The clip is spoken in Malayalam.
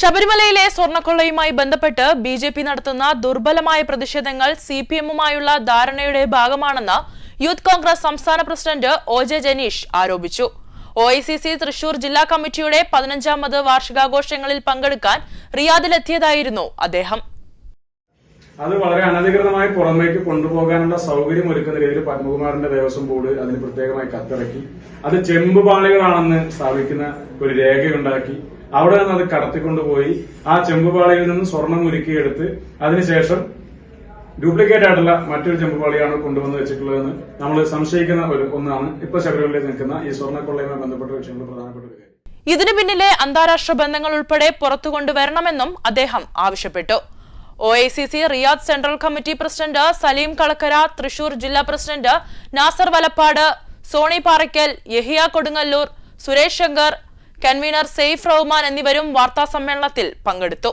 ശബരിമലയിലെ സ്വർണക്കൊള്ളയുമായി ബന്ധപ്പെട്ട് ബി ജെ പി നടത്തുന്ന ദുർബലമായ പ്രതിഷേധങ്ങൾ സി പി എമ്മുമായുള്ള ധാരണയുടെ ഭാഗമാണെന്ന് യൂത്ത് കോൺഗ്രസ് സംസ്ഥാന പ്രസിഡന്റ് ഒ ജെ ജനീഷ് ആരോപിച്ചു. O I C C Thrissur ജില്ലാ കമ്മിറ്റിയുടെ പതിനഞ്ചാമത് വാർഷികാഘോഷങ്ങളിൽ പങ്കെടുക്കാൻ റിയാദിലെത്തിയതായിരുന്നു അദ്ദേഹം. അത് വളരെ അനധികൃതമായി പുറമേക്ക് കൊണ്ടുപോകാനുള്ള സൗകര്യം ഒരുക്കുന്ന രീതിയിൽ പത്മകുമാറിന്റെ ദേവസ്വം ബോർഡ് അതിന് പ്രത്യേകമായി കത്തിറക്കി. അത് ചെമ്പ് പാളികളാണെന്ന് സ്ഥാപിക്കുന്ന ഒരു രേഖയുണ്ടാക്കി. അവിടെ നിന്ന് അത് കടത്തിക്കൊണ്ടുപോയി. ആ ചെമ്പുപാളിയിൽ നിന്ന് സ്വർണം ഉരുക്കിയെടുത്ത് അതിനുശേഷം ഡ്യൂപ്ലിക്കേറ്റ് ആയിട്ടുള്ള മറ്റൊരു ചെമ്പുപാളിയാണ് കൊണ്ടുവന്ന് വെച്ചിട്ടുള്ളതെന്ന് നമ്മൾ സംശയിക്കുന്ന ഒരു ഒന്നാണ്. ഇപ്പൊ ശബരിമലയിൽ നിൽക്കുന്ന ഈ സ്വർണക്കൊള്ളയുമായി ബന്ധപ്പെട്ട വിഷയങ്ങൾ പ്രധാനപ്പെട്ട ഇതിനു പിന്നിലെ അന്താരാഷ്ട്ര ബന്ധങ്ങൾ ഉൾപ്പെടെ പുറത്തു കൊണ്ടുവരണമെന്നും അദ്ദേഹം ആവശ്യപ്പെട്ടു. O I C C Riyadh central committee president Saleem Kalakkara Thrissur ജില്ലാ president Nasar Valappad Sony Parakkal Yahiya Kodungallur Suresh Shankar convener Saif Rahman എന്നിവരും വാർത്താ സമ്മേളനത്തിൽ പങ്കെടുത്തു.